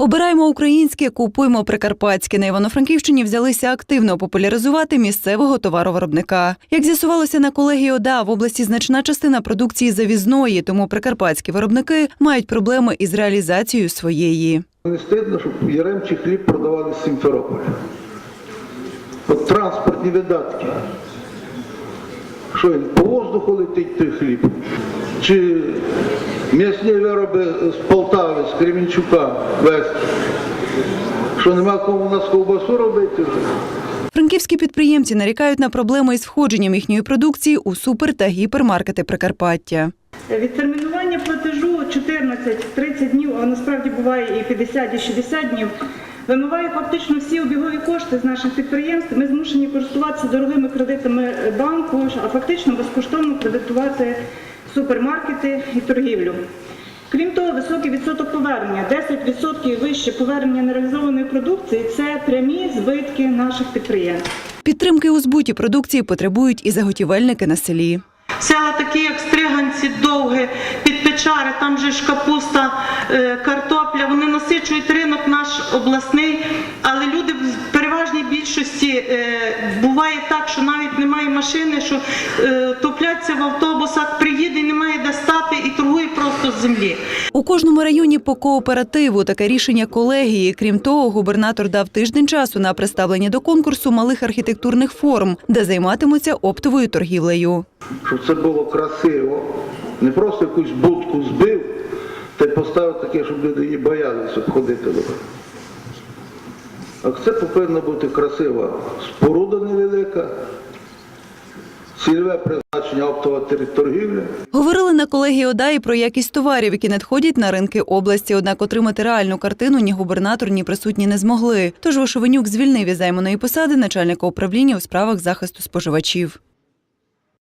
Обираємо українське, купуємо прикарпатське. На Івано-Франківщині взялися активно популяризувати місцевого товаровиробника. Як з'ясувалося на колегії ОДА, в області значна частина продукції завізної, тому прикарпатські виробники мають проблеми із реалізацією своєї. Не стидно, щоб яремчий хліб продавали з Сімферополя. От транспортні видатки. Що він по воздуху летить той хліб? Чи м'ясні вироби з Полтави, з Кремінчука вести? Що нема кому у нас ковбасу робити вже? Франківські підприємці нарікають на проблеми із входженням їхньої продукції у супер та гіпермаркети Прикарпаття. Відтермінування платежу 14-30 днів, а насправді буває і 50, і 60 днів, вимиває фактично всі обігові кошти з наших підприємств. Ми змушені користуватися дорогими кредитами банку, а фактично безкоштовно кредитувати супермаркети і торгівлю. Крім того, високий відсоток повернення, 10% і вище повернення нереалізованої продукції це прямі збитки наших підприємств. Підтримки у збуті продукції потребують і заготівельники на селі. Села такі, як Стриганці, Довге, Підпечари, там же ж капуста, е, картопля, вони насичують ринок наш обласний, але люди в переважній більшості е, буває так, що навіть немає машини, що е, топляться в автобусах, приїде і немає де стати і торгує просто з землі. У кожному районі по кооперативу таке рішення колегії. Крім того, губернатор дав тиждень часу на представлення до конкурсу малих архітектурних форм, де займатимуться оптовою торгівлею. Щоб це було красиво. Не просто якусь будку збив та й поставив таке, щоб люди її боялися ходити до. А це повинна бути красива споруда невелика, цільове призначення оптова торгівля. Говорили на колегії ОДА і про якість товарів, які надходять на ринки області. Однак отримати реальну картину ні губернатор, ні присутні не змогли. Тож Вишовенюк звільнив із займаної посади начальника управління у справах захисту споживачів.